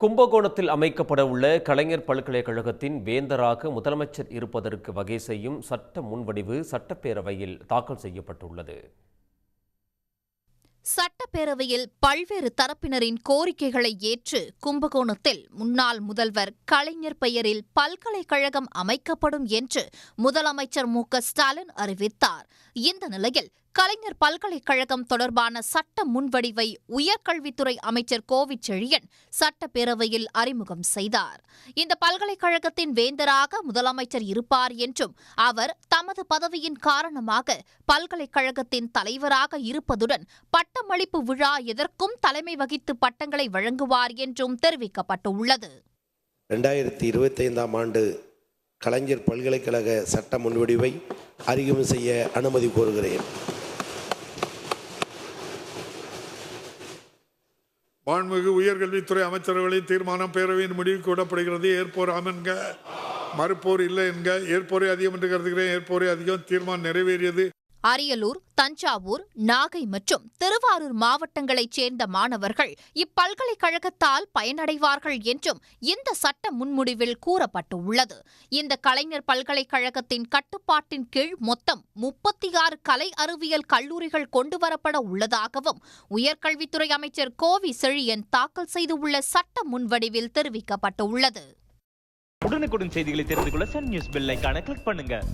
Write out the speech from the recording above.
கும்பகோணத்தில் அமைக்கப்பட உள்ள கலைஞர் பல்கலைக்கழகத்தின் வேந்தராக முதலமைச்சர் இருப்பதற்கு வகை செய்யும் சட்ட முன்வடிவு சட்டப்பேரவையில் தாக்கல் செய்யப்பட்டுள்ளது. சட்டப்பேரவையில் பல்வேறு தரப்பினரின் கோரிக்கைகளை ஏற்று கும்பகோணத்தில் முன்னாள் முதல்வர் கலைஞர் பெயரில் பல்கலைக்கழகம் அமைக்கப்படும் என்று முதலமைச்சர் மு க ஸ்டாலின் அறிவித்தார். இந்த நிலையில் கலைஞர் பல்கலைக்கழகம் தொடர்பான சட்ட முன்வடிவை உயர்கல்வித்துறை அமைச்சர் கோவிச்செழியன் சட்டப்பேரவையில் அறிமுகம் செய்தார். இந்த பல்கலைக்கழகத்தின் வேந்தராக முதலமைச்சர் இருப்பார் என்றும் அவர் தமது பதவியின் காரணமாக பல்கலைக்கழகத்தின் தலைவராக இருப்பதுடன் பட்டமளிப்பு விழா எதற்கும் தலைமை வகித்து பட்டங்களை வழங்குவார் என்றும் தெரிவிக்கப்பட்டுள்ளது. ரெண்டாயிரத்தி இருபத்தைந்தாம் ஆண்டு கலைஞர் பல்கலைக்கழக சட்ட முன்வடிவை அறிமுகம் செய்ய அனுமதி கோருகிறேன். மாண்புமிகு உயர்கல்வித்துறை அமைச்சர்களின் தீர்மானம் பேரவையின் முடிவுக்கு விடப்படுகிறது ஏற்போர் ஆம் என்க மறுப்போர் இல்லை என்க ஏற்போரே அதிகம் என்று கருதுகிறேன். ஏற்போரே அதிகம் தீர்மானம் நிறைவேறியது. அரியலூர் தஞ்சாவூர் நாகை மற்றும் திருவாரூர் மாவட்டங்களைச் சேர்ந்த மாணவர்கள் இப்பல்கலைக்கழகத்தால் பயனடைவார்கள் என்றும் இந்த சட்ட முன்முடிவில் கூறப்பட்டுள்ளது. இந்த கலைஞர் பல்கலைக்கழகத்தின் கட்டுப்பாட்டின் கீழ் மொத்தம் முப்பத்தி ஆறு கலை அறிவியல் கல்லூரிகள் கொண்டுவரப்பட உள்ளதாகவும் உயர்கல்வித்துறை அமைச்சர் கோவி செழியன் தாக்கல் செய்துள்ள சட்ட முன்வடிவில் தெரிவிக்கப்பட்டுள்ளது. உடனுக்குடன் செய்திகளை தெரிந்து கொள்ள சன் நியூஸ் பெல் கிளிக் பண்ணுங்க.